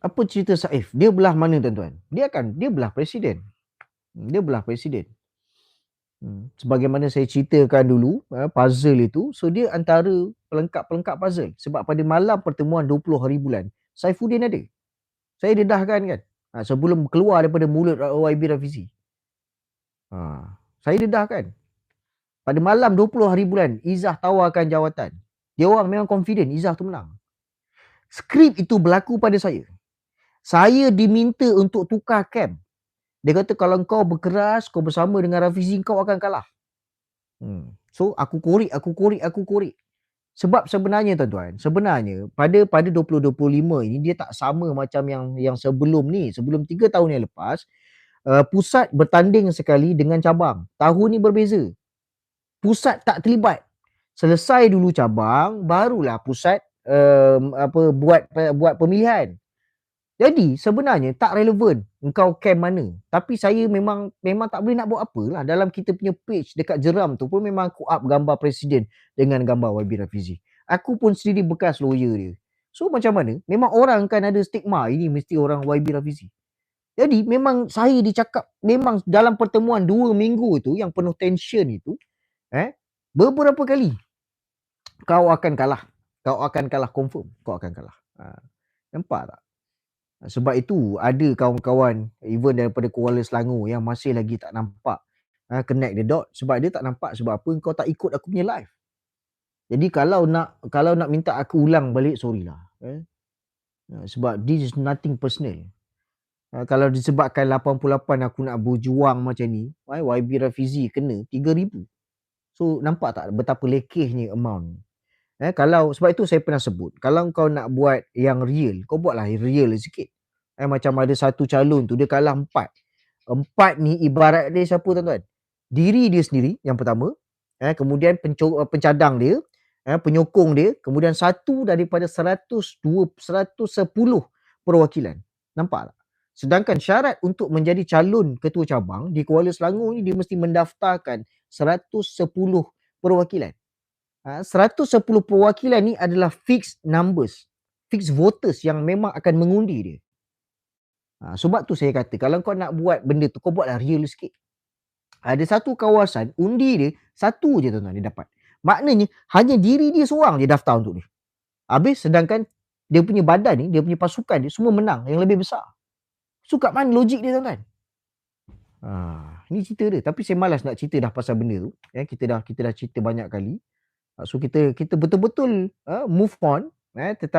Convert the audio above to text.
apa cerita Saif? Dia belah mana tuan-tuan? Dia akan dia belah presiden. Dia belah presiden. Hmm. Sebagaimana saya ceritakan dulu uh, puzzle itu, so dia antara pelengkap-pelengkap puzzle. Sebab pada malam pertemuan 20 hari bulan, Saifuddin ada. Saya dedahkan kan. Ha, sebelum keluar daripada mulut YB Rafizi. Ha, saya dedahkan. Pada malam 20 hari bulan, Izzah tawarkan jawatan. Dia orang memang confident Izzah tu menang. Skrip itu berlaku pada saya. Saya diminta untuk tukar camp dia kata kalau kau berkeras, kau bersama dengan Rafizi, kau akan kalah. Hmm. So aku korek, aku korek, aku korek. Sebab sebenarnya tuan-tuan, sebenarnya pada pada 2025 ini dia tak sama macam yang yang sebelum ni. Sebelum 3 tahun yang lepas, uh, pusat bertanding sekali dengan cabang. Tahun ni berbeza. Pusat tak terlibat. Selesai dulu cabang, barulah pusat um, apa buat buat pemilihan. Jadi sebenarnya tak relevan engkau camp mana. Tapi saya memang memang tak boleh nak buat apa lah. Dalam kita punya page dekat jeram tu pun memang aku up gambar presiden dengan gambar YB Rafizi. Aku pun sendiri bekas lawyer dia. So macam mana? Memang orang kan ada stigma ini mesti orang YB Rafizi. Jadi memang saya dicakap memang dalam pertemuan dua minggu tu yang penuh tension itu eh beberapa kali kau akan kalah. Kau akan kalah confirm. Kau akan kalah. Ha. Nampak tak? Sebab itu ada kawan-kawan even daripada Kuala Selangor yang masih lagi tak nampak uh, connect the dot sebab dia tak nampak sebab apa kau tak ikut aku punya live. Jadi kalau nak kalau nak minta aku ulang balik sorry lah. Eh? Uh, sebab this is nothing personal. Uh, kalau disebabkan 88 aku nak berjuang macam ni, uh, YB Rafizi kena 3000. So nampak tak betapa lekehnya amount ni. Eh, kalau sebab itu saya pernah sebut, kalau kau nak buat yang real, kau buatlah real sikit. Eh, macam ada satu calon tu dia kalah empat. Empat ni ibarat dia siapa tuan-tuan? Diri dia sendiri yang pertama, eh, kemudian penco- pencadang dia, eh, penyokong dia, kemudian satu daripada 102 110 perwakilan. Nampak tak? Sedangkan syarat untuk menjadi calon ketua cabang di Kuala Selangor ni dia mesti mendaftarkan 110 perwakilan. Ha, 110 perwakilan ni adalah fixed numbers. Fixed voters yang memang akan mengundi dia. Ha, sebab tu saya kata kalau kau nak buat benda tu kau buatlah real sikit. Ada satu kawasan undi dia satu je tuan-tuan dia dapat. Maknanya hanya diri dia seorang je daftar untuk dia. Habis sedangkan dia punya badan ni, dia punya pasukan dia semua menang yang lebih besar. So kat mana logik dia tuan-tuan? Ha, ni cerita dia. Tapi saya malas nak cerita dah pasal benda tu. Ya, kita dah kita dah cerita banyak kali. So kita kita betul-betul uh, move on eh, tetapi